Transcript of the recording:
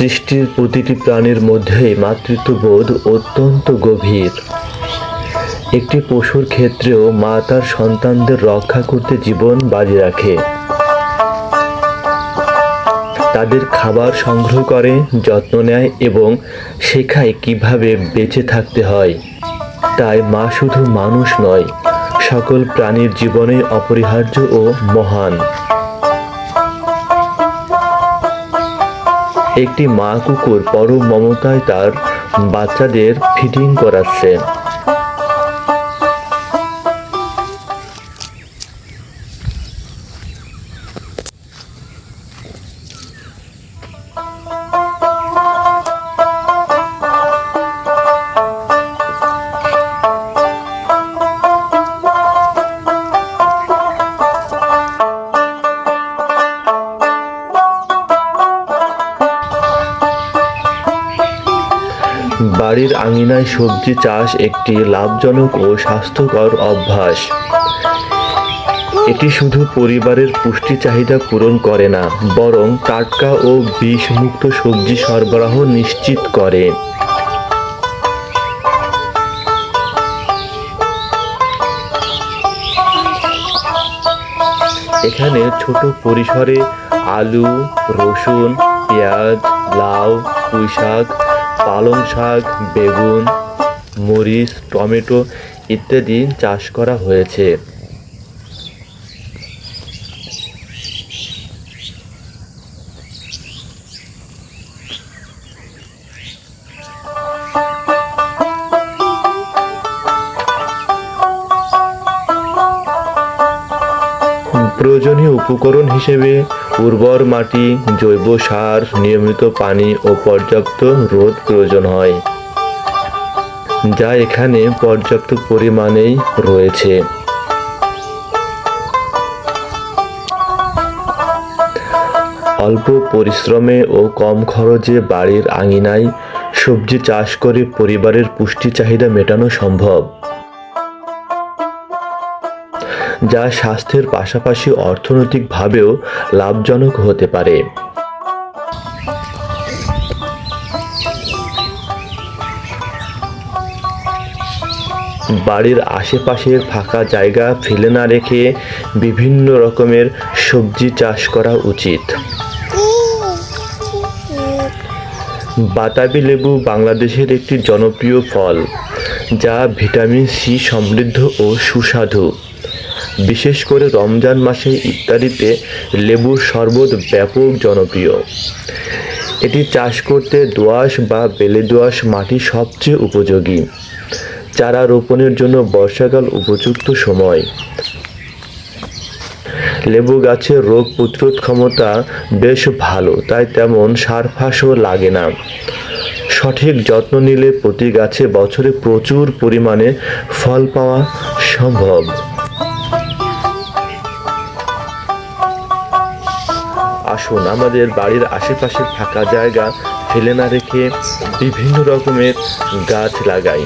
সৃষ্টির প্রতিটি প্রাণীর মধ্যেই মাতৃত্ববোধ অত্যন্ত গভীর। একটি পশুর ক্ষেত্রেও মা তার সন্তানদের রক্ষা করতে জীবন বাজি রাখে। তাদের খাবার সংগ্রহ করে, যত্ন নেয় এবং শেখায় কীভাবে বেঁচে থাকতে হয়। তাই মা শুধু মানুষ নয়, সকল প্রাণীর জীবনে অপরিহার্য ও মহান। একটি মা কুকুর পরম মমতায় তার বাচ্চাদের ফিডিং করাচ্ছে। বাড়ির আঙিনায় সবজি চাষ একটি লাভজনক ও স্বাস্থ্যকর অভ্যাস। এটি শুধু পরিবারের পুষ্টি চাহিদা পূরণ করে না, বরং টাটকা ও বিষমুক্ত সবজি সরবরাহ নিশ্চিত করে। এখানে ছোট পরিসরে আলু, রসুন, পেঁয়াজ, লাউ পুঁই শাক পালং শাক বেগুন মরিচ টমেটো ইত্যাদি চাষ করা হয়েছে। প্রয়োজনীয় উপকরণ হিসেবে উর্বর মাটি, জৈব সার, নিয়মিত পানি ও পর্যাপ্ত রোদ প্রয়োজন হয়, যা এখানে পর্যাপ্ত পরিমাণেই রয়েছে। অল্প পরিশ্রমে ও কম খরচে বাড়ির আঙিনায় সবজি চাষ করে পরিবারের পুষ্টি চাহিদা মেটানো সম্ভব। যা স্বাস্থ্যের পাশাপাশি অর্থনৈতিকভাবেও লাভজনক হতে পারে। বাড়ির আশেপাশের ফাঁকা জায়গা ফেলে না রেখে বিভিন্ন রকমের সবজি চাষ করা উচিত। বাতাবি লেবু বাংলাদেশের একটি জনপ্রিয় ফল, যা ভিটামিন সি সমৃদ্ধ ও সুস্বাদু। বিশেষ করে রমজান মাসে ইত্যাদিতে লেবুর শরবত ব্যাপক জনপ্রিয়। এটি চাষ করতে দোআঁশ বা বেলে দোআঁশ মাটি সবচেয়ে উপযোগী। চারা রোপণের জন্য বর্ষাকাল উপযুক্ত সময়। লেবু গাছের রোগ প্রতিরোধ ক্ষমতা বেশ ভালো, তাই তেমন সার ফাঁসও লাগে না। সঠিক যত্ন নিলে প্রতি গাছে বছরে প্রচুর পরিমাণে ফল পাওয়া সম্ভব। আসুন। আমাদের বাড়ির আশেপাশে ফাঁকা জায়গা ফেলে না রেখে বিভিন্ন রকমের গাছ লাগাই।